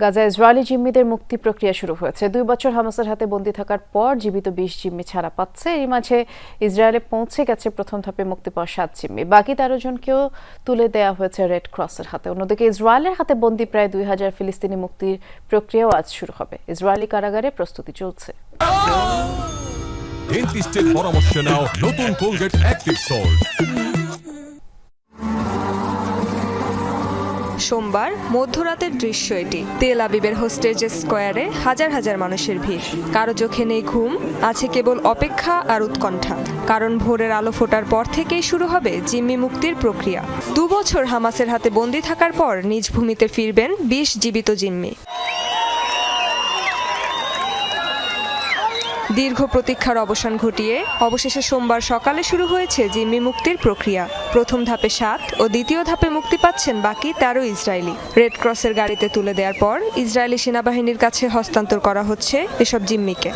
Gaza Israeli জিম্মিদের মুক্তি প্রক্রিয়া শুরু হয়েছে। দুই বছর হামাসের হাতে বন্দি থাকার পর জীবিত বিশ জিম্মি ছাড়া পাচ্ছে। এর মাঝে ইসরায়েলে পৌঁছে গেছে প্রথম ধাপে মুক্তি পাওয়া সাত জিম্মি। বাকি তেরো জনকেও তুলে দেওয়া হয়েছে রেড ক্রসের হাতে। অন্যদিকে ইসরায়েলের হাতে বন্দি প্রায় দুই হাজার ফিলিস্তিনি মুক্তির প্রক্রিয়াও আজ শুরু হবে। ইসরায়েলি কারাগারে প্রস্তুতি চলছে। ডেন্টিস্টের পরামর্শ নাও নতুন কোলগেট অ্যাক্টিভ সল্ট সোমবার মধ্যরাতের দৃশ্য এটি। তেল আবিবের হোস্টেজ স্কোয়ারে হাজার হাজার মানুষের ভিড়। কারও চোখে নেই ঘুম, আছে কেবল অপেক্ষা আর উৎকণ্ঠা। কারণ ভোরের আলো ফোটার পর থেকেই শুরু হবে জিম্মি মুক্তির প্রক্রিয়া। দুবছর হামাসের হাতে বন্দি থাকার পর নিজ ভূমিতে ফিরবেন বিশ জীবিত জিম্মি। দীর্ঘ প্রতীক্ষার অবসান ঘটিয়ে অবশেষে সোমবার সকালে শুরু হয়েছে জিম্মি মুক্তির প্রক্রিয়া। প্রথম ধাপে সাত ও দ্বিতীয় ধাপে মুক্তি পাচ্ছেন বাকি তেরো ইসরায়েলি। রেড ক্রসের গাড়িতে তুলে দেওয়ার পর ইসরায়েলি সেনাবাহিনীর কাছে হস্তান্তর করা হচ্ছে এসব জিম্মিকে।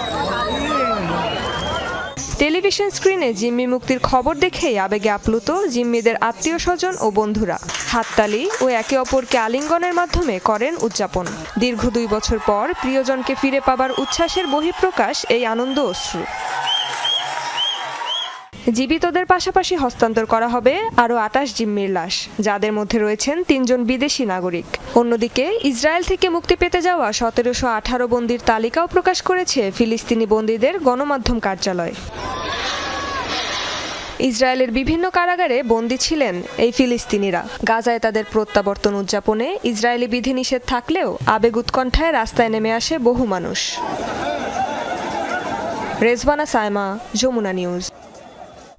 টেলিভিশন স্ক্রিনে জিম্মি মুক্তির খবর দেখেই আবেগে আপ্লুত জিম্মিদের আত্মীয় স্বজন ও বন্ধুরা। হাততালি ও একে অপরকে আলিঙ্গনের মাধ্যমে করেন উদযাপন। দীর্ঘ দুই বছর পর প্রিয়জনকে ফিরে পাবার উচ্ছ্বাসের বহিঃপ্রকাশ এই আনন্দ অশ্রু। জীবিতদের পাশাপাশি হস্তান্তর করা হবে আরও আটাশ জিম্মির লাশ, যাদের মধ্যে রয়েছেন তিনজন বিদেশি নাগরিক। অন্যদিকে ইসরায়েল থেকে মুক্তি পেতে যাওয়া সতেরোশো আঠারো বন্দির তালিকাও প্রকাশ করেছে ফিলিস্তিনি বন্দীদের গণমাধ্যম কার্যালয়। ইসরায়েলের বিভিন্ন কারাগারে বন্দী ছিলেন এই ফিলিস্তিনিরা। গাজায় তাদের প্রত্যাবর্তন উদযাপনে ইসরায়েলি বিধিনিষেধ থাকলেও আবেগ উৎকণ্ঠায় রাস্তায় নেমে আসে বহু মানুষ। রেজবানা সায়মা, যমুনা নিউজ।